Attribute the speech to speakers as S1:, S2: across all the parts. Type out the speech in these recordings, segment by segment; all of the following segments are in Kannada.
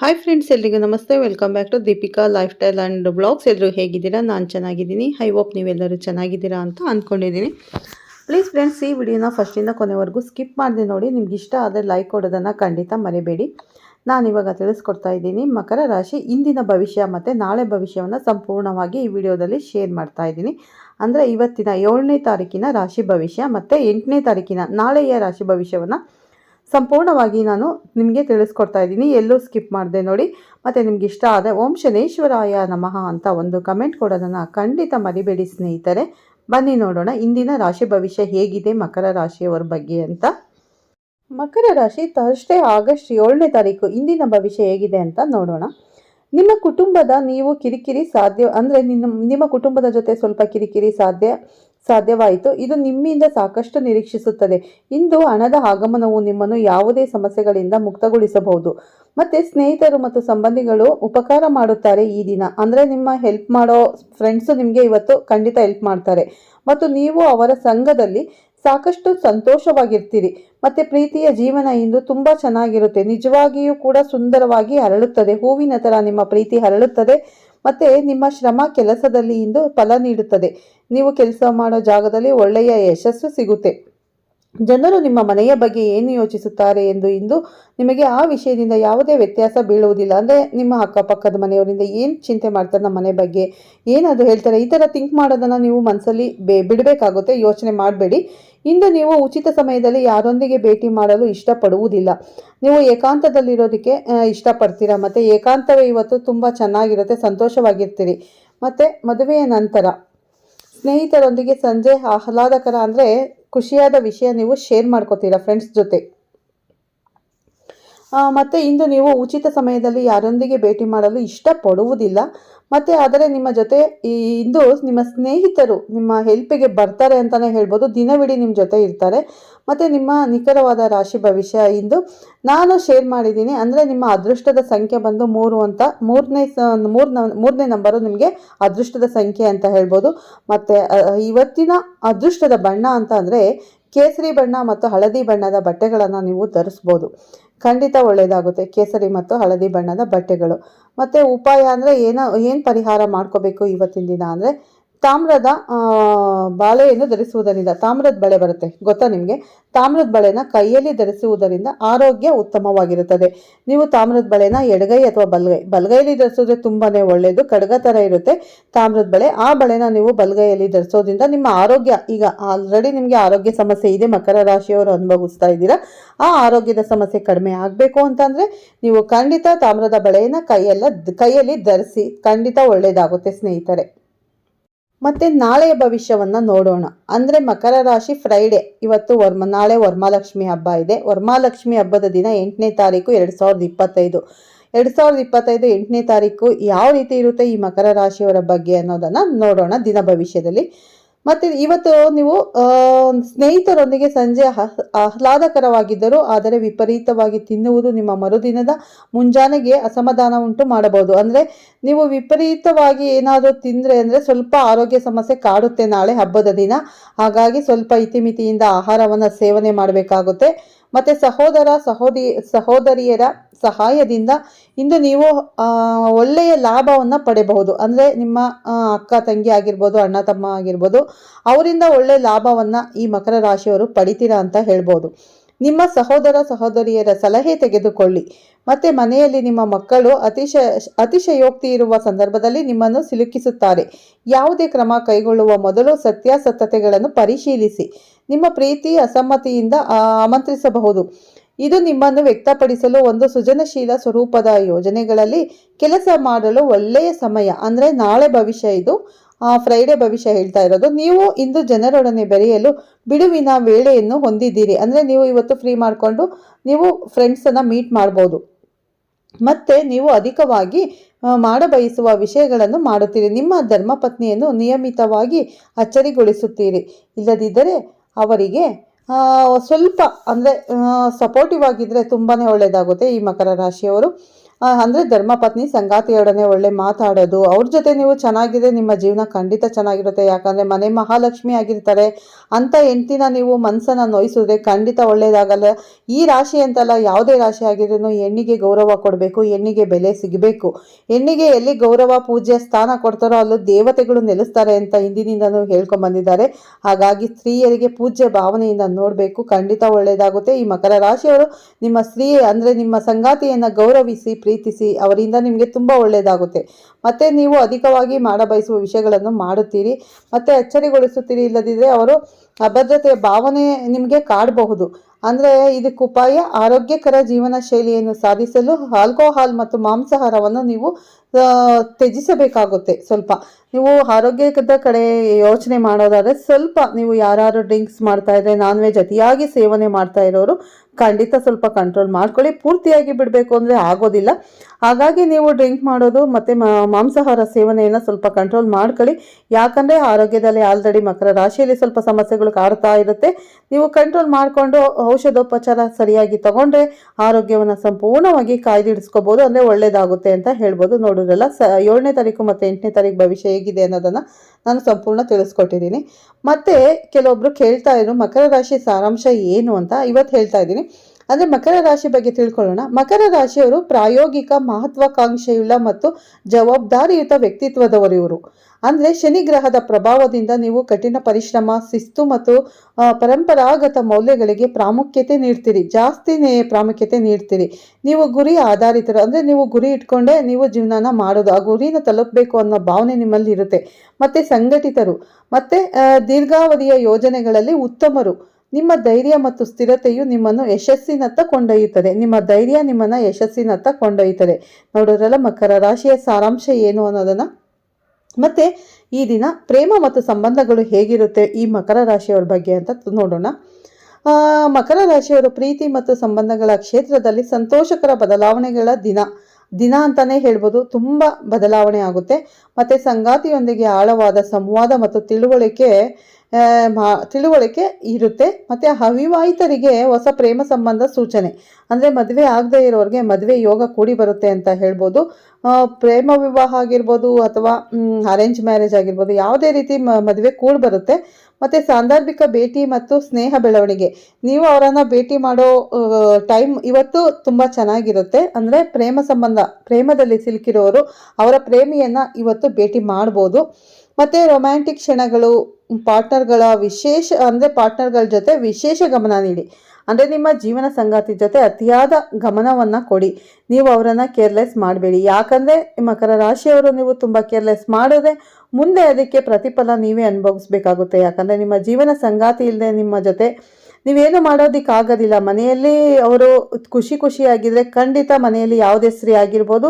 S1: ಹಾಯ್ ಫ್ರೆಂಡ್ಸ್ ಎಲ್ರಿಗೂ ನಮಸ್ತೆ. Welcome back to Deepika lifestyle and blogs ಎಲ್ಲರೂ ಹೇಗಿದ್ದೀರಾ? ನಾನು ಚೆನ್ನಾಗಿದ್ದೀನಿ. ಐ ಹೋಪ್ ನೀವೆಲ್ಲರೂ ಚೆನ್ನಾಗಿದ್ದೀರಾ ಅಂತ ಅಂದ್ಕೊಂಡಿದ್ದೀನಿ ಪ್ಲೀಸ್ ಫ್ರೆಂಡ್ಸ್ ಈ ವಿಡಿಯೋನ ಫಸ್ಟಿಂದ ಕೊನೆವರೆಗೂ ಸ್ಕಿಪ್ ಮಾಡಿದೆ ನೋಡಿ. ನಿಮ್ಗೆ ಇಷ್ಟ ಆದರೆ ಲೈಕ್ ಕೊಡೋದನ್ನು ಖಂಡಿತ ಮರಿಬೇಡಿ. ನಾನು ಇವಾಗ ತಿಳಿಸ್ಕೊಡ್ತಾ ಇದ್ದೀನಿ. ಮಕರ ರಾಶಿ ಇಂದಿನ ಭವಿಷ್ಯ ಮತ್ತು ನಾಳೆ ಭವಿಷ್ಯವನ್ನು ಸಂಪೂರ್ಣವಾಗಿ ಈ ವಿಡಿಯೋದಲ್ಲಿ ಶೇರ್ ಮಾಡ್ತಾ ಇದ್ದೀನಿ. ಅಂದರೆ ಇವತ್ತಿನ ಏಳನೇ ತಾರೀಕಿನ ರಾಶಿ ಭವಿಷ್ಯ ಮತ್ತು ಎಂಟನೇ ತಾರೀಕಿನ ನಾಳೆಯ ರಾಶಿ ಭವಿಷ್ಯವನ್ನು ಸಂಪೂರ್ಣವಾಗಿ ನಾನು ನಿಮಗೆ ತಿಳಿಸ್ಕೊಡ್ತಾ ಇದ್ದೀನಿ. ಎಲ್ಲೂ ಸ್ಕಿಪ್ ಮಾಡಿದೆ ನೋಡಿ. ಮತ್ತು ನಿಮ್ಗೆ ಇಷ್ಟ ಆದರೆ ಓಂ ಶನೇಶ್ವರಾಯ ನಮಃ ಅಂತ ಒಂದು ಕಮೆಂಟ್ ಕೊಡೋದನ್ನು ಖಂಡಿತ ಮರಿಬೇಡಿ ಸ್ನೇಹಿತರೆ. ಬನ್ನಿ ನೋಡೋಣ ಇಂದಿನ ರಾಶಿ ಭವಿಷ್ಯ ಹೇಗಿದೆ, ಮಕರ ರಾಶಿಯವರ ಬಗ್ಗೆ ಅಂತ. ಮಕರ ರಾಶಿ ಥರ್ಸ್ಡೇ ಆಗಸ್ಟ್ ಏಳನೇ ತಾರೀಕು ಇಂದಿನ ಭವಿಷ್ಯ ಹೇಗಿದೆ ಅಂತ ನೋಡೋಣ. ನಿಮ್ಮ ಕುಟುಂಬದ ನೀವು ಕಿರಿಕಿರಿ ಸಾಧ್ಯ ಅಂದರೆ ನಿಮ್ಮ ನಿಮ್ಮ ಕುಟುಂಬದ ಜೊತೆ ಸ್ವಲ್ಪ ಕಿರಿಕಿರಿ ಸಾಧ್ಯ. ಸಾಧ್ಯವಾಯಿತು. ಇದು ನಿಮ್ಮಿಂದ ಸಾಕಷ್ಟು ನಿರೀಕ್ಷಿಸುತ್ತದೆ. ಇಂದು ಹಣದ ಆಗಮನವು ನಿಮ್ಮನ್ನು ಯಾವುದೇ ಸಮಸ್ಯೆಗಳಿಂದ ಮುಕ್ತಗೊಳಿಸಬಹುದು. ಮತ್ತೆ ಸ್ನೇಹಿತರು ಮತ್ತು ಸಂಬಂಧಿಗಳು ಉಪಕಾರ ಮಾಡುತ್ತಾರೆ ಈ ದಿನ. ಅಂದರೆ ನಿಮ್ಮ ಹೆಲ್ಪ್ ಮಾಡೋ ಫ್ರೆಂಡ್ಸು ನಿಮಗೆ ಇವತ್ತು ಖಂಡಿತ ಹೆಲ್ಪ್ ಮಾಡ್ತಾರೆ. ಮತ್ತು ನೀವು ಅವರ ಸಂಘದಲ್ಲಿ ಸಾಕಷ್ಟು ಸಂತೋಷವಾಗಿರ್ತೀರಿ. ಮತ್ತೆ ಪ್ರೀತಿಯ ಜೀವನ ಇಂದು ತುಂಬಾ ಚೆನ್ನಾಗಿರುತ್ತೆ. ನಿಜವಾಗಿಯೂ ಕೂಡ ಸುಂದರವಾಗಿ ಹರಳುತ್ತದೆ ಹೂವಿನ ತರ ನಿಮ್ಮ ಪ್ರೀತಿ ಹರಳುತ್ತದೆ ಮತ್ತೆ ನಿಮ್ಮ ಶ್ರಮ ಕೆಲಸದಲ್ಲಿ ಇಂದು ಫಲ ನೀಡುತ್ತದೆ. ನೀವು ಕೆಲಸ ಮಾಡೋ ಜಾಗದಲ್ಲಿ ಒಳ್ಳೆಯ ಯಶಸ್ಸು ಸಿಗುತ್ತೆ. ಜನರು ನಿಮ್ಮ ಮನೆಯ ಬಗ್ಗೆ ಏನು ಯೋಚಿಸುತ್ತಾರೆ ಎಂದು ಇಂದು ನಿಮಗೆ ಆ ವಿಷಯದಿಂದ ಯಾವುದೇ ವ್ಯತ್ಯಾಸ ಬೀಳುವುದಿಲ್ಲ. ಅಂದರೆ ನಿಮ್ಮ ಅಕ್ಕಪಕ್ಕದ ಮನೆಯವರಿಂದ ಏನು ಚಿಂತೆ ಮಾಡ್ತಾರೆ, ನಮ್ಮ ಮನೆ ಬಗ್ಗೆ ಏನದು ಹೇಳ್ತಾರೆ, ಈ ಥರ ಥಿಂಕ್ ಮಾಡೋದನ್ನು ನೀವು ಮನಸ್ಸಲ್ಲಿ ಬೇ, ಬಿಡಬೇಕಾಗುತ್ತೆ. ಯೋಚನೆ ಮಾಡಬೇಡಿ. ಇಂದು ನೀವು ಉಚಿತ ಸಮಯದಲ್ಲಿ ಯಾರೊಂದಿಗೆ ಭೇಟಿ ಮಾಡಲು ಇಷ್ಟಪಡುವುದಿಲ್ಲ. ನೀವು ಏಕಾಂತದಲ್ಲಿರೋದಕ್ಕೆ ಇಷ್ಟಪಡ್ತೀರಾ? ಮತ್ತು ಏಕಾಂತವೇ ಇವತ್ತು ತುಂಬ ಚೆನ್ನಾಗಿರುತ್ತೆ, ಸಂತೋಷವಾಗಿರ್ತೀರಿ. ಮತ್ತು ಮದುವೆಯ ನಂತರ ಸ್ನೇಹಿತರೊಂದಿಗೆ ಸಂಜೆ ಆಹ್ಲಾದಕರ ಅಂದರೆ ಖುಷಿಯಾದ ವಿಷಯ ನೀವು ಶೇರ್ ಮಾಡ್ಕೋತೀರಾ ಫ್ರೆಂಡ್ಸ್ ಜೊತೆ. ಮತ್ತು ಇಂದು ನೀವು ಉಚಿತ ಸಮಯದಲ್ಲಿ ಯಾರೊಂದಿಗೆ ಭೇಟಿ ಮಾಡಲು ಇಷ್ಟಪಡುವುದಿಲ್ಲ. ಮತ್ತೆ ಆದರೆ ನಿಮ್ಮ ಜೊತೆ ಈ ಇಂದು ನಿಮ್ಮ ಸ್ನೇಹಿತರು ನಿಮ್ಮ ಹೆಲ್ಪಿಗೆ ಬರ್ತಾರೆ ಅಂತಲೇ ಹೇಳ್ಬೋದು. ದಿನವಿಡೀ ನಿಮ್ಮ ಜೊತೆ ಇರ್ತಾರೆ. ಮತ್ತು ನಿಮ್ಮ ನಿಖರವಾದ ರಾಶಿ ಭವಿಷ್ಯ ಇಂದು ನಾನು ಶೇರ್ ಮಾಡಿದ್ದೀನಿ. ಅಂದರೆ ನಿಮ್ಮ ಅದೃಷ್ಟದ ಸಂಖ್ಯೆ ಬಂದು ಮೂರು ಅಂತ, ಮೂರನೇ ಸ, ಮೂರನೇ ಮೂರನೇ ನಂಬರು ನಿಮಗೆ ಅದೃಷ್ಟದ ಸಂಖ್ಯೆ ಅಂತ ಹೇಳ್ಬೋದು. ಮತ್ತು ಇವತ್ತಿನ ಅದೃಷ್ಟದ ಬಣ್ಣ ಅಂತ ಅಂದರೆ ಕೇಸರಿ ಬಣ್ಣ ಮತ್ತು ಹಳದಿ ಬಣ್ಣದ ಬಟ್ಟೆಗಳನ್ನು ನೀವು ಧರಿಸ್ಬೋದು. ಖಂಡಿತ ಒಳ್ಳೆಯದಾಗುತ್ತೆ ಕೇಸರಿ ಮತ್ತು ಹಳದಿ ಬಣ್ಣದ ಬಟ್ಟೆಗಳು. ಮತ್ತು ಉಪಾಯ ಅಂದರೆ ಏನೋ, ಏನು ಪರಿಹಾರ ಮಾಡ್ಕೋಬೇಕು ಇವತ್ತಿನ ದಿನ ಅಂದರೆ ತಾಮ್ರದ ಬಾಳೆಯನ್ನು ಧರಿಸುವುದರಿಂದ, ತಾಮ್ರದ ಬಳೆ ಬರುತ್ತೆ, ಗೊತ್ತಾ ನಿಮಗೆ? ತಾಮ್ರದ ಬಳೆನ ಕೈಯಲ್ಲಿ ಧರಿಸುವುದರಿಂದ ಆರೋಗ್ಯ ಉತ್ತಮವಾಗಿರುತ್ತದೆ. ನೀವು ತಾಮ್ರದ ಬಳೆನ ಎಡಗೈ ಅಥವಾ ಬಲಗೈ, ಬಲ್ಗೈಯಲ್ಲಿ ಧರಿಸಿದ್ರೆ ತುಂಬಾ ಒಳ್ಳೆಯದು ಕಡ್ಗ ಥರ ಇರುತ್ತೆ ತಾಮ್ರದ ಬಳೆ. ಆ ಬಳೆನ ನೀವು ಬಲಗೈಯಲ್ಲಿ ಧರಿಸೋದ್ರಿಂದ ನಿಮ್ಮ ಆರೋಗ್ಯ, ಈಗ ಆಲ್ರೆಡಿ ನಿಮಗೆ ಆರೋಗ್ಯ ಸಮಸ್ಯೆ ಇದೆ, ಮಕರ ರಾಶಿಯವರು ಅನುಭವಿಸ್ತಾ ಇದ್ದೀರಾ, ಆ ಆರೋಗ್ಯದ ಸಮಸ್ಯೆ ಕಡಿಮೆ ಆಗಬೇಕು ಅಂತಂದರೆ ನೀವು ಖಂಡಿತ ತಾಮ್ರದ ಬಳೆಯನ್ನು ಕೈಯೆಲ್ಲ, ಕೈಯಲ್ಲಿ ಧರಿಸಿ ಖಂಡಿತ ಒಳ್ಳೆಯದಾಗುತ್ತೆ ಸ್ನೇಹಿತರೆ. ಮತ್ತೆ ನಾಳೆಯ ಭವಿಷ್ಯವನ್ನ ನೋಡೋಣ. ಅಂದ್ರೆ ಮಕರ ರಾಶಿ ಫ್ರೈಡೆ ಇವತ್ತು ವರ್ಮ, ನಾಳೆ ವರ್ಮಾಲಕ್ಷ್ಮಿ ಹಬ್ಬ ಇದೆ. ವರ್ಮಾಲಕ್ಷ್ಮಿ ಹಬ್ಬದ ದಿನ ಎಂಟನೇ ತಾರೀಕು ಎರಡು ಸಾವಿರದ ಇಪ್ಪತ್ತೈದು. ಎರಡು ಸಾವಿರದ ಇಪ್ಪತ್ತೈದು ಎಂಟನೇ ತಾರೀಕು ಯಾವ ರೀತಿ ಇರುತ್ತೆ ಈ ಮಕರ ರಾಶಿಯವರ ಬಗ್ಗೆ ಅನ್ನೋದನ್ನ ನೋಡೋಣ ದಿನ ಭವಿಷ್ಯದಲ್ಲಿ. ಮತ್ತೆ ಇವತ್ತು ನೀವು ಸ್ನೇಹಿತರೊಂದಿಗೆ ಸಂಜೆ ಆಹ್- ಆಹ್ಲಾದಕರವಾಗಿದ್ದರೂ ಆದರೆ ವಿಪರೀತವಾಗಿ ತಿನ್ನುವುದು ನಿಮ್ಮ ಮರುದಿನದ ಮುಂಜಾನೆಗೆ ಅಸಮಾಧಾನ ಉಂಟು ಮಾಡಬಹುದು. ಅಂದ್ರೆ ನೀವು ವಿಪರೀತವಾಗಿ ಏನಾದರೂ ತಿಂದರೆ ಅಂದರೆ ಸ್ವಲ್ಪ ಆರೋಗ್ಯ ಸಮಸ್ಯೆ ಕಾಡುತ್ತೆ ನಾಳೆ ಹಬ್ಬದ ದಿನ. ಹಾಗಾಗಿ ಸ್ವಲ್ಪ ಇತಿಮಿತಿಯಿಂದ ಆಹಾರವನ್ನು ಸೇವನೆ ಮಾಡಬೇಕಾಗುತ್ತೆ. ಮತ್ತು ಸಹೋದರ, ಸಹೋದಿ, ಸಹೋದರಿಯರ ಸಹಾಯದಿಂದ ಇಂದು ನೀವು ಒಳ್ಳೆಯ ಲಾಭವನ್ನು ಪಡೆಯಬಹುದು ಅಂದರೆ ನಿಮ್ಮ ಅಕ್ಕ, ತಂಗಿ ಆಗಿರ್ಬೋದು, ಅಣ್ಣ, ತಮ್ಮ ಆಗಿರ್ಬೋದು, ಅವರಿಂದ ಒಳ್ಳೆಯ ಲಾಭವನ್ನು ಈ ಮಕರ ರಾಶಿಯವರು ಪಡಿತೀರಾ ಅಂತ ಹೇಳ್ಬೋದು. ನಿಮ್ಮ ಸಹೋದರ ಸಹೋದರಿಯರ ಸಲಹೆ ತೆಗೆದುಕೊಳ್ಳಿ. ಮತ್ತೆ ಮನೆಯಲ್ಲಿ ನಿಮ್ಮ ಮಕ್ಕಳು ಅತಿಶಯ ಅತಿಶಯೋಕ್ತಿ ಇರುವ ಸಂದರ್ಭದಲ್ಲಿ ನಿಮ್ಮನ್ನು ಸಿಲುಕಿಸುತ್ತಾರೆ. ಯಾವುದೇ ಕ್ರಮ ಕೈಗೊಳ್ಳುವ ಮೊದಲು ಸತ್ಯಾಸತ್ಯತೆಗಳನ್ನು ಪರಿಶೀಲಿಸಿ. ನಿಮ್ಮ ಪ್ರೀತಿ, ಅಸಮ್ಮತಿಯಿಂದ ಆಮಂತ್ರಿಸಬಹುದು. ಇದು ನಿಮ್ಮನ್ನು ವ್ಯಕ್ತಪಡಿಸಲು ಒಂದು ಸೃಜನಶೀಲ ಸ್ವರೂಪದ ಯೋಜನೆಗಳಲ್ಲಿ ಕೆಲಸ ಮಾಡಲು ಒಳ್ಳೆಯ ಸಮಯ, ಅಂದರೆ ನಾಳೆ ಭವಿಷ್ಯ ಇದು. ಫ್ರೈಡೆ ಭವಿಷ್ಯ ಹೇಳ್ತಾ ಇರೋದು. ನೀವು ಇಂದು ಜನರೊಡನೆ ಬೆರೆಯಲು ಬಿಡುವಿನ ವೇಳೆಯನ್ನು ಹೊಂದಿದ್ದೀರಿ. ಅಂದರೆ ನೀವು ಇವತ್ತು ಫ್ರೀ ಮಾಡಿಕೊಂಡು ನೀವು ಫ್ರೆಂಡ್ಸನ್ನು ಮೀಟ್ ಮಾಡ್ಬೋದು. ಮತ್ತೆ ನೀವು ಅಧಿಕವಾಗಿ ಮಾಡಬಯಸುವ ವಿಷಯಗಳನ್ನು ಮಾಡುತ್ತೀರಿ. ನಿಮ್ಮ ಧರ್ಮಪತ್ನಿಯನ್ನು ನಿಯಮಿತವಾಗಿ ಅಚ್ಚರಿಗೊಳಿಸುತ್ತೀರಿ. ಇಲ್ಲದಿದ್ದರೆ ಅವರಿಗೆ ಸ್ವಲ್ಪ ಅಂದರೆ ಸಪೋರ್ಟಿವ್ ಆಗಿದ್ದರೆ ತುಂಬಾ ಒಳ್ಳೆಯದಾಗುತ್ತೆ ಈ ಮಕರ ರಾಶಿಯವರು. ಆ, ಅಂದ್ರೆ ಧರ್ಮಪತ್ನಿ ಸಂಗಾತಿಯೊಡನೆ ಒಳ್ಳೆ ಮಾತಾಡೋದು. ಅವ್ರ ಜೊತೆ ನೀವು ಚೆನ್ನಾಗಿದೆ ನಿಮ್ಮ ಜೀವನ ಖಂಡಿತ ಚೆನ್ನಾಗಿರುತ್ತೆ. ಯಾಕಂದ್ರೆ ಮನೆ ಮಹಾಲಕ್ಷ್ಮಿ ಆಗಿರ್ತಾರೆ. ಅಂತ ಹೆಂಡತಿನ ನೀವು ಮನಸ್ಸನ್ನು ನೋಯಿಸಿದ್ರೆ ಖಂಡಿತ ಒಳ್ಳೆಯದಾಗಲ್ಲ ಈ ರಾಶಿ ಅಂತಲ್ಲ, ಯಾವುದೇ ರಾಶಿ ಆಗಿದ್ರೂ ಹೆಣ್ಣಿಗೆ ಗೌರವ ಕೊಡಬೇಕು, ಹೆಣ್ಣಿಗೆ ಬೆಲೆ ಸಿಗಬೇಕು. ಹೆಣ್ಣಿಗೆ ಎಲ್ಲಿ ಗೌರವ ಪೂಜೆ ಸ್ಥಾನ ಕೊಡ್ತಾರೋ ಅಲ್ಲೂ ದೇವತೆಗಳು ನೆಲೆಸ್ತಾರೆ ಅಂತ ಹಿಂದಿನಿಂದನೂ ಹೇಳ್ಕೊಂಡ್ ಬಂದಿದ್ದಾರೆ. ಹಾಗಾಗಿ ಸ್ತ್ರೀಯರಿಗೆ ಪೂಜ್ಯ ಭಾವನೆಯಿಂದ ನೋಡಬೇಕು. ಖಂಡಿತ ಒಳ್ಳೆಯದಾಗುತ್ತೆ ಈ ಮಕರ ರಾಶಿಯವರು ನಿಮ್ಮ ಸ್ತ್ರೀ, ಅಂದರೆ ನಿಮ್ಮ ಸಂಗಾತಿಯನ್ನು ಗೌರವಿಸಿ ಪ್ರೀತಿಸಿ ಅವರಿಂದ ನಿಮಗೆ ತುಂಬ ಒಳ್ಳೆಯದಾಗುತ್ತೆ ಮತ್ತು ನೀವು ಅಧಿಕವಾಗಿ ಮಾಡಬಯಸುವ ವಿಷಯಗಳನ್ನು ಮಾಡುತ್ತೀರಿ. ಮತ್ತು ಅಚ್ಚರಿಗೊಳಿಸುತ್ತೀರಿ ಇಲ್ಲದಿದ್ದರೆ ಅವರು ಅಭದ್ರತೆಯ ಭಾವನೆ ನಿಮಗೆ ಕಾಡಬಹುದು. ಅಂದರೆ ಇದಕ್ಕೆ ಉಪಾಯ ಆರೋಗ್ಯಕರ ಜೀವನ ಶೈಲಿಯನ್ನು ಸಾಧಿಸಲು ಆಲ್ಕೋಹಾಲ್ ಮತ್ತು ಮಾಂಸಾಹಾರವನ್ನು ನೀವು ತ್ಯಜಿಸಬೇಕಾಗುತ್ತೆ ಸ್ವಲ್ಪ. ನೀವು ಆರೋಗ್ಯದ ಕಡೆ ಯೋಚನೆ ಮಾಡೋದಾದರೆ ಸ್ವಲ್ಪ ನೀವು ಯಾರು ಡ್ರಿಂಕ್ಸ್ ಮಾಡ್ತಾ ಇದ್ರೆ ನಾನ್ ವೆಜ್ ಅತಿಯಾಗಿ ಸೇವನೆ ಮಾಡ್ತಾ ಇರೋರು ಖಂಡಿತ ಸ್ವಲ್ಪ ಕಂಟ್ರೋಲ್ ಮಾಡ್ಕೊಳ್ಳಿ. ಪೂರ್ತಿಯಾಗಿ ಬಿಡಬೇಕು ಅಂದರೆ ಆಗೋದಿಲ್ಲ. ಹಾಗಾಗಿ ನೀವು ಡ್ರಿಂಕ್ ಮಾಡೋದು ಮತ್ತು ಮಾಂಸಾಹಾರ ಸೇವನೆಯನ್ನು ಸ್ವಲ್ಪ ಕಂಟ್ರೋಲ್ ಮಾಡ್ಕೊಳ್ಳಿ. ಯಾಕಂದರೆ ಆರೋಗ್ಯದಲ್ಲಿ ಆಲ್ರೆಡಿ ಮಕರ ರಾಶಿಯಲ್ಲಿ ಸ್ವಲ್ಪ ಸಮಸ್ಯೆಗಳು ಕಾಡ್ತಾ ಇರುತ್ತೆ. ನೀವು ಕಂಟ್ರೋಲ್ ಮಾಡಿಕೊಂಡು ಔಷಧೋಪಚಾರ ಸರಿಯಾಗಿ ತಗೊಂಡ್ರೆ ಆರೋಗ್ಯವನ್ನು ಸಂಪೂರ್ಣವಾಗಿ ಕಾಯ್ದಿಡಿಸ್ಕೋಬೋದು. ಅಂದರೆ ಒಳ್ಳೆಯದಾಗುತ್ತೆ ಅಂತ ಹೇಳ್ಬೋದು. ನೋಡೋದ್ರಲ್ಲ ಸ ಏಳನೇ ತಾರೀಕು ಮತ್ತು ಎಂಟನೇ ತಾರೀಕು ಭವಿಷ್ಯ ಹೇಗಿದೆ ಅನ್ನೋದನ್ನು ನಾನು ಸಂಪೂರ್ಣ ತಿಳಿಸ್ಕೊಟ್ಟಿದ್ದೀನಿ. ಮತ್ತು ಕೆಲವೊಬ್ರು ಕೇಳ್ತಾ ಇದ್ರು, ಮಕರ ರಾಶಿ ಸಾರಾಂಶ ಏನು ಅಂತ ಇವತ್ತು ಹೇಳ್ತಾ ಇದ್ದೀನಿ. ಅಂದರೆ ಮಕರ ರಾಶಿ ಬಗ್ಗೆ ತಿಳ್ಕೊಳ್ಳೋಣ. ಮಕರ ರಾಶಿಯವರು ಪ್ರಾಯೋಗಿಕ ಮಹತ್ವಾಕಾಂಕ್ಷೆಯುಳ್ಳ ಮತ್ತು ಜವಾಬ್ದಾರಿಯುತ ವ್ಯಕ್ತಿತ್ವದವರು ಇವರು. ಅಂದರೆ ಶನಿ ಗ್ರಹದ ಪ್ರಭಾವದಿಂದ ನೀವು ಕಠಿಣ ಪರಿಶ್ರಮ, ಶಿಸ್ತು ಮತ್ತು ಪರಂಪರಾಗತ ಮೌಲ್ಯಗಳಿಗೆ ಪ್ರಾಮುಖ್ಯತೆ ನೀಡ್ತೀರಿ. ಜಾಸ್ತಿನೇ ಪ್ರಾಮುಖ್ಯತೆ ನೀಡ್ತೀರಿ. ನೀವು ಗುರಿ ಆಧಾರಿತರು. ಅಂದರೆ ನೀವು ಗುರಿ ಇಟ್ಕೊಂಡೇ ನೀವು ಜೀವನನ ಮಾಡೋದು. ಆ ಗುರಿನ ತಲುಪಬೇಕು ಅನ್ನೋ ಭಾವನೆ ನಿಮ್ಮಲ್ಲಿ ಇರುತ್ತೆ ಮತ್ತು ಸಂಘಟಿತರು. ಮತ್ತು ದೀರ್ಘಾವಧಿಯ ಯೋಜನೆಗಳಲ್ಲಿ ಉತ್ತಮರು. ನಿಮ್ಮ ಧೈರ್ಯ ಮತ್ತು ಸ್ಥಿರತೆಯು ನಿಮ್ಮನ್ನು ಯಶಸ್ಸಿನತ್ತ ಕೊಂಡೊಯ್ಯುತ್ತದೆ. ನಿಮ್ಮ ಧೈರ್ಯ ನಿಮ್ಮನ್ನು ಯಶಸ್ಸಿನತ್ತ ಕೊಂಡೊಯ್ಯುತ್ತದೆ. ನೋಡೋದ್ರಲ್ಲ, ಮಕರ ರಾಶಿಯ ಸಾರಾಂಶ ಏನು ಅನ್ನೋದನ್ನು? ಮತ್ತೆ ಈ ದಿನ ಪ್ರೇಮ ಮತ್ತು ಸಂಬಂಧಗಳು ಹೇಗಿರುತ್ತೆ ಈ ಮಕರ ರಾಶಿಯವರ ಬಗ್ಗೆ ಅಂತ ನೋಡೋಣ. ಮಕರ ರಾಶಿಯವರು ಪ್ರೀತಿ ಮತ್ತು ಸಂಬಂಧಗಳ ಕ್ಷೇತ್ರದಲ್ಲಿ ಸಂತೋಷಕರ ಬದಲಾವಣೆಗಳ ದಿನ. ದಿನ ಅಂತಾನೆ ಹೇಳ್ಬೋದು, ತುಂಬ ಬದಲಾವಣೆ ಆಗುತ್ತೆ. ಮತ್ತು ಸಂಗಾತಿಯೊಂದಿಗೆ ಆಳವಾದ ಸಂವಾದ ಮತ್ತು ತಿಳುವಳಿಕೆ ತಿಳುವಳಿಕೆ ಇರುತ್ತೆ. ಮತ್ತು ಅವಿವಾಹಿತರಿಗೆ ಹೊಸ ಪ್ರೇಮ ಸಂಬಂಧ ಸೂಚನೆ. ಅಂದರೆ ಮದುವೆ ಆಗದೇ ಇರೋರಿಗೆ ಮದುವೆ ಯೋಗ ಕೂಡಿ ಬರುತ್ತೆ ಅಂತ ಹೇಳ್ಬೋದು. ಪ್ರೇಮ ವಿವಾಹ ಆಗಿರ್ಬೋದು ಅಥವಾ ಅರೇಂಜ್ ಮ್ಯಾರೇಜ್ ಆಗಿರ್ಬೋದು, ಯಾವುದೇ ರೀತಿ ಮದುವೆ ಕೂಡಿ ಬರುತ್ತೆ. ಮತ್ತು ಸಾಂದರ್ಭಿಕ ಭೇಟಿ ಮತ್ತು ಸ್ನೇಹ ಬೆಳವಣಿಗೆ. ನೀವು ಅವರನ್ನು ಭೇಟಿ ಮಾಡೋ ಟೈಮ್ ಇವತ್ತು ತುಂಬ ಚೆನ್ನಾಗಿರುತ್ತೆ. ಅಂದರೆ ಪ್ರೇಮ ಸಂಬಂಧ, ಪ್ರೇಮದಲ್ಲಿ ಸಿಲುಕಿರೋರು ಅವರ ಪ್ರೇಮಿಯನ್ನು ಇವತ್ತು ಭೇಟಿ ಮಾಡ್ಬೋದು. ಮತ್ತು ರೊಮ್ಯಾಂಟಿಕ್ ಕ್ಷಣಗಳು ಪಾರ್ಟ್ನರ್ಗಳ ವಿಶೇಷ, ಅಂದರೆ ಪಾರ್ಟ್ನರ್ಗಳ ಜೊತೆ ವಿಶೇಷ ಗಮನ ನೀಡಿ. ಅಂದರೆ ನಿಮ್ಮ ಜೀವನ ಸಂಗಾತಿ ಜೊತೆ ಅತಿಯಾದ ಗಮನವನ್ನು ಕೊಡಿ. ನೀವು ಅವರನ್ನು ಕೇರ್ಲೆಸ್ ಮಾಡಬೇಡಿ. ಯಾಕಂದರೆ ಮಕರ ರಾಶಿಯವರು ನೀವು ತುಂಬ ಕೇರ್ಲೆಸ್ ಮಾಡಿದ್ರೆ ಮುಂದೆ ಅದಕ್ಕೆ ಪ್ರತಿಫಲ ನೀವೇ ಅನುಭವಿಸ್ಬೇಕಾಗುತ್ತೆ. ಯಾಕಂದರೆ ನಿಮ್ಮ ಜೀವನ ಸಂಗಾತಿ ಇಲ್ಲದೆ ನಿಮ್ಮ ಜೊತೆ ನೀವೇನು ಮಾಡೋದಕ್ಕಾಗೋದಿಲ್ಲ. ಮನೆಯಲ್ಲಿ ಅವರು ಖುಷಿ ಖುಷಿಯಾಗಿದ್ದರೆ ಖಂಡಿತ ಮನೆಯಲ್ಲಿ ಯಾವುದೇ ಸ್ತ್ರೀ ಆಗಿರ್ಬೋದು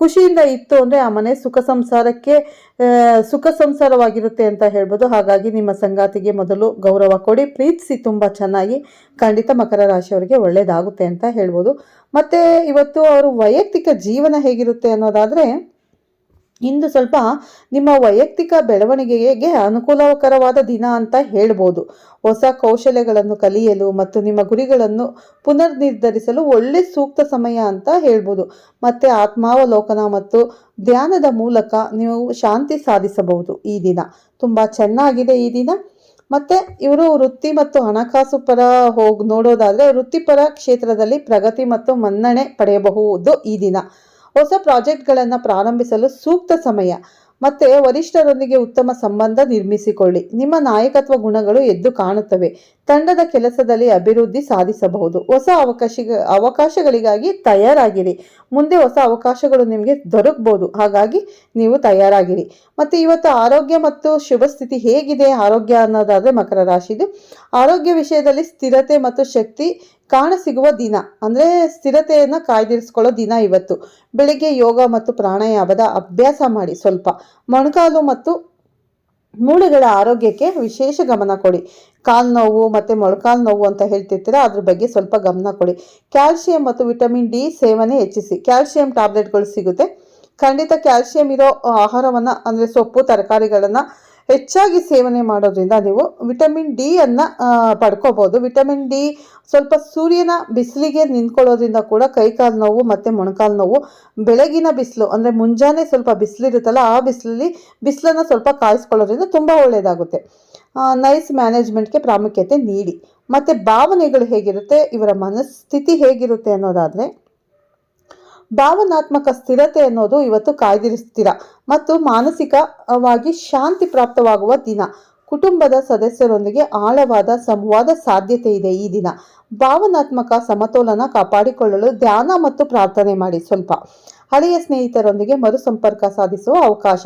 S1: ಖುಷಿಯಿಂದ ಇತ್ತು ಅಂದರೆ ಆ ಮನೆ ಸುಖ ಸಂಸಾರಕ್ಕೆ ಸುಖ ಸಂಸಾರವಾಗಿರುತ್ತೆ ಅಂತ ಹೇಳ್ಬೋದು. ಹಾಗಾಗಿ ನಿಮ್ಮ ಸಂಗಾತಿಗೆ ಮೊದಲು ಗೌರವ ಕೊಡಿ, ಪ್ರೀತಿಸಿ ತುಂಬ ಚೆನ್ನಾಗಿ ಖಂಡಿತ ಮಕರ ರಾಶಿಯವರಿಗೆ ಒಳ್ಳೆಯದಾಗುತ್ತೆ ಅಂತ ಹೇಳ್ಬೋದು. ಮತ್ತು ಇವತ್ತು ಅವರು ವೈಯಕ್ತಿಕ ಜೀವನ ಹೇಗಿರುತ್ತೆ ಅನ್ನೋದಾದರೆ ಇಂದು ಸ್ವಲ್ಪ ನಿಮ್ಮ ವೈಯಕ್ತಿಕ ಬೆಳವಣಿಗೆಗೆ ಅನುಕೂಲಕರವಾದ ದಿನ ಅಂತ ಹೇಳ್ಬೋದು. ಹೊಸ ಕೌಶಲ್ಯಗಳನ್ನು ಕಲಿಯಲು ಮತ್ತು ನಿಮ್ಮ ಗುರಿಗಳನ್ನು ಪುನರ್ ನಿರ್ಧರಿಸಲು ಒಳ್ಳೆ ಸೂಕ್ತ ಸಮಯ ಅಂತ ಹೇಳ್ಬೋದು. ಮತ್ತು ಆತ್ಮಾವಲೋಕನ ಮತ್ತು ಧ್ಯಾನದ ಮೂಲಕ ನೀವು ಶಾಂತಿ ಸಾಧಿಸಬಹುದು ಈ ದಿನ. ತುಂಬ ಚೆನ್ನಾಗಿದೆ ಈ ದಿನ. ಮತ್ತು ಇವರು ವೃತ್ತಿ ಮತ್ತು ಹಣಕಾಸು ಪರ ಹೋಗಿ ನೋಡೋದಾದರೆ ವೃತ್ತಿಪರ ಕ್ಷೇತ್ರದಲ್ಲಿ ಪ್ರಗತಿ ಮತ್ತು ಮನ್ನಣೆ ಪಡೆಯಬಹುದು ಈ ದಿನ. ಹೊಸ ಪ್ರಾಜೆಕ್ಟ್ಗಳನ್ನು ಪ್ರಾರಂಭಿಸಲು ಸೂಕ್ತ ಸಮಯ. ಮತ್ತೆ ವರಿಷ್ಠರೊಂದಿಗೆ ಉತ್ತಮ ಸಂಬಂಧ ನಿರ್ಮಿಸಿಕೊಳ್ಳಿ. ನಿಮ್ಮ ನಾಯಕತ್ವ ಗುಣಗಳು ಎದ್ದು ಕಾಣುತ್ತವೆ. ತಂಡದ ಕೆಲಸದಲ್ಲಿ ಅಭಿವೃದ್ಧಿ ಸಾಧಿಸಬಹುದು. ಹೊಸ ಅವಕಾಶ ಅವಕಾಶಗಳಿಗಾಗಿ ತಯಾರಾಗಿರಿ. ಮುಂದೆ ಹೊಸ ಅವಕಾಶಗಳು ನಿಮಗೆ ದೊರಕಬಹುದು ಹಾಗಾಗಿ ನೀವು ತಯಾರಾಗಿರಿ. ಮತ್ತು ಇವತ್ತು ಆರೋಗ್ಯ ಮತ್ತು ಶುಭ ಸ್ಥಿತಿ ಹೇಗಿದೆ? ಆರೋಗ್ಯ ಅನ್ನೋದಾದರೆ ಮಕರ ರಾಶಿದು. ಆರೋಗ್ಯ ವಿಷಯದಲ್ಲಿ ಸ್ಥಿರತೆ ಮತ್ತು ಶಕ್ತಿ ಕಾಣಸಿಗುವ ದಿನ. ಅಂದರೆ ಸ್ಥಿರತೆಯನ್ನು ಕಾಯ್ದಿರಿಸ್ಕೊಳ್ಳೋ ದಿನ ಇವತ್ತು. ಬೆಳಿಗ್ಗೆ ಯೋಗ ಮತ್ತು ಪ್ರಾಣಾಯಾಮದ ಅಭ್ಯಾಸ ಮಾಡಿ ಸ್ವಲ್ಪ. ಮೊಣಕಾಲು ಮತ್ತು ಮೂಳೆಗಳ ಆರೋಗ್ಯಕ್ಕೆ ವಿಶೇಷ ಗಮನ ಕೊಡಿ. ಕಾಲು ನೋವು ಮತ್ತು ಮೊಳಕಾಲು ನೋವು ಅಂತ ಹೇಳ್ತಿರ್ತೀರ, ಅದ್ರ ಬಗ್ಗೆ ಸ್ವಲ್ಪ ಗಮನ ಕೊಡಿ. ಕ್ಯಾಲ್ಸಿಯಂ ಮತ್ತು ವಿಟಮಿನ್ ಡಿ ಸೇವನೆ ಹೆಚ್ಚಿಸಿ. ಕ್ಯಾಲ್ಸಿಯಂ ಟ್ಯಾಬ್ಲೆಟ್ಗಳು ಸಿಗುತ್ತೆ. ಖಂಡಿತ ಕ್ಯಾಲ್ಸಿಯಂ ಇರೋ ಆಹಾರವನ್ನು, ಅಂದರೆ ಸೊಪ್ಪು, ತರಕಾರಿಗಳನ್ನು ಹೆಚ್ಚಾಗಿ ಸೇವನೆ ಮಾಡೋದ್ರಿಂದ ನೀವು ವಿಟಮಿನ್ ಡಿ ಅನ್ನ ಪಡ್ಕೋಬೋದು. ವಿಟಮಿನ್ ಡಿ ಸ್ವಲ್ಪ ಸೂರ್ಯನ ಬಿಸಿಲಿಗೆ ನಿಂತ್ಕೊಳ್ಳೋದ್ರಿಂದ ಕೂಡ ಕೈಕಾಲು ನೋವು ಮತ್ತು ಮೊಣಕಾಲು ನೋವು, ಬೆಳಗಿನ ಬಿಸಿಲು ಅಂದರೆ ಮುಂಜಾನೆ ಸ್ವಲ್ಪ ಬಿಸಿಲಿರುತ್ತಲ್ಲ, ಆ ಬಿಸಿಲಲ್ಲಿ ಬಿಸಿಲನ್ನು ಸ್ವಲ್ಪ ಕಾಯಿಸ್ಕೊಳ್ಳೋದ್ರಿಂದ ತುಂಬ ಒಳ್ಳೆಯದಾಗುತ್ತೆ ನೈಸ್ ಮ್ಯಾನೇಜ್ಮೆಂಟ್ಗೆ ಪ್ರಾಮುಖ್ಯತೆ ನೀಡಿ. ಮತ್ತು ಭಾವನೆಗಳು ಹೇಗಿರುತ್ತೆ, ಇವರ ಮನಸ್ಥಿತಿ ಹೇಗಿರುತ್ತೆ ಅನ್ನೋದಾದರೆ ಭಾವನಾತ್ಮಕ ಸ್ಥಿರತೆ ಅನ್ನೋದು ಇವತ್ತು ಕಾಯ್ದಿರಿಸ್ತೀರ. ಮತ್ತು ಮಾನಸಿಕವಾಗಿ ಶಾಂತಿ ಪ್ರಾಪ್ತವಾಗುವ ದಿನ. ಕುಟುಂಬದ ಸದಸ್ಯರೊಂದಿಗೆ ಆಳವಾದ ಸಂವಾದ ಸಾಧ್ಯತೆ ಇದೆ ಈ ದಿನ. ಭಾವನಾತ್ಮಕ ಸಮತೋಲನ ಕಾಪಾಡಿಕೊಳ್ಳಲು ಧ್ಯಾನ ಮತ್ತು ಪ್ರಾರ್ಥನೆ ಮಾಡಿ ಸ್ವಲ್ಪ. ಹಳೆಯ ಸ್ನೇಹಿತರೊಂದಿಗೆ ಮರುಸಂಪರ್ಕ ಸಾಧಿಸುವ ಅವಕಾಶ.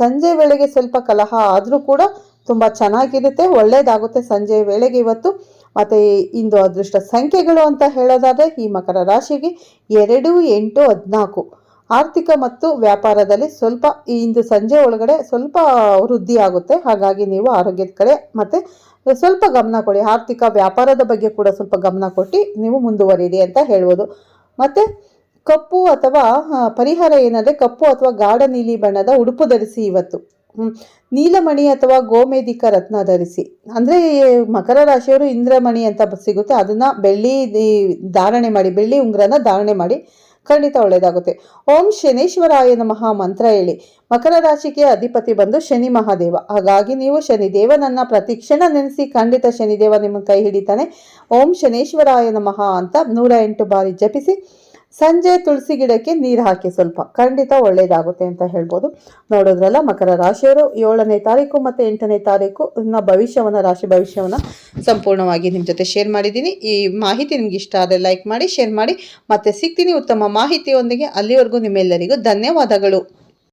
S1: ಸಂಜೆ ವೇಳೆಗೆ ಸ್ವಲ್ಪ ಕಲಹ ಆದರೂ ಕೂಡ ತುಂಬ ಚೆನ್ನಾಗಿರುತ್ತೆ ಒಳ್ಳೆಯದಾಗುತ್ತೆ ಸಂಜೆ ವೇಳೆಗೆ ಇವತ್ತು ಮತ್ತು ಇಂದು ಅದೃಷ್ಟ ಸಂಖ್ಯೆಗಳು ಅಂತ ಹೇಳೋದಾದರೆ ಈ ಮಕರ ರಾಶಿಗೆ ಎರಡು, ಎಂಟು, ಹದಿನಾಲ್ಕು. ಆರ್ಥಿಕ ಮತ್ತು ವ್ಯಾಪಾರದಲ್ಲಿ ಸ್ವಲ್ಪ ಇಂದು ಸಂಜೆ ಒಳಗಡೆ ಸ್ವಲ್ಪ ವೃದ್ಧಿ ಆಗುತ್ತೆ. ಹಾಗಾಗಿ ನೀವು ಆರೋಗ್ಯದ ಕಡೆ ಮತ್ತು ಸ್ವಲ್ಪ ಗಮನ ಕೊಡಿ. ಆರ್ಥಿಕ ವ್ಯಾಪಾರದ ಬಗ್ಗೆ ಕೂಡ ಸ್ವಲ್ಪ ಗಮನ ಕೊಟ್ಟು ನೀವು ಮುಂದುವರಿಯಿರಿ ಅಂತ ಹೇಳ್ಬೋದು. ಮತ್ತು ಕಪ್ಪು ಅಥವಾ ಪರಿಹಾರ ಏನಂದರೆ ಕಪ್ಪು ಅಥವಾ ಗಾಢ ನೀಲಿ ಬಣ್ಣದ ಉಡುಪು ಧರಿಸಿ ಇವತ್ತು. ನೀಲಮಣಿ ಅಥವಾ ಗೋಮೇಧಿಕ ರತ್ನ ಧರಿಸಿ. ಅಂದರೆ ಮಕರ ರಾಶಿಯವರು ಇಂದ್ರಮಣಿ ಅಂತ ಸಿಗುತ್ತೆ. ಅದನ್ನು ಬೆಳ್ಳಿ ಧಾರಣೆ ಮಾಡಿ, ಬೆಳ್ಳಿ ಉಂಗುರನ ಧಾರಣೆ ಮಾಡಿ ಖಂಡಿತ ಒಳ್ಳೆಯದಾಗುತ್ತೆ. ಓಂ ಶನೇಶ್ವರಾಯ ನಮಃ ಮಂತ್ರ ಹೇಳಿ. ಮಕರ ರಾಶಿಗೆ ಅಧಿಪತಿ ಬಂದು ಶನಿ ಮಹಾದೇವ. ಹಾಗಾಗಿ ನೀವು ಶನಿದೇವನನ್ನ ಪ್ರತಿ ಕ್ಷಣ ನೆನೆಸಿ ಖಂಡಿತ ಶನಿದೇವ ನಿಮ್ಮ ಕೈ ಹಿಡಿತಾನೆ. ಓಂ ಶನೇಶ್ವರಾಯ ನಮಃ ಅಂತ ನೂರ ಎಂಟು ಬಾರಿ ಜಪಿಸಿ. ಸಂಜೆ ತುಳಸಿ ಗಿಡಕ್ಕೆ ನೀರು ಹಾಕಿ ಸ್ವಲ್ಪ. ಖಂಡಿತ ಒಳ್ಳೆಯದಾಗುತ್ತೆ ಅಂತ ಹೇಳ್ಬೋದು. ನೋಡೋದ್ರಲ್ಲ ಮಕರ ರಾಶಿಯವರು ಏಳನೇ ತಾರೀಕು ಮತ್ತು ಎಂಟನೇ ತಾರೀಕು ಭವಿಷ್ಯವನ್ನು, ರಾಶಿ ಭವಿಷ್ಯವನ್ನು ಸಂಪೂರ್ಣವಾಗಿ ನಿಮ್ಮ ಜೊತೆ ಶೇರ್ ಮಾಡಿದ್ದೀನಿ. ಈ ಮಾಹಿತಿ ನಿಮ್ಗೆ ಇಷ್ಟ ಆದರೆ ಲೈಕ್ ಮಾಡಿ ಶೇರ್ ಮಾಡಿ. ಮತ್ತೆ ಸಿಗ್ತೀನಿ ಉತ್ತಮ ಮಾಹಿತಿಯೊಂದಿಗೆ ಅಲ್ಲಿವರೆಗೂ ನಿಮ್ಮೆಲ್ಲರಿಗೂ ಧನ್ಯವಾದಗಳು.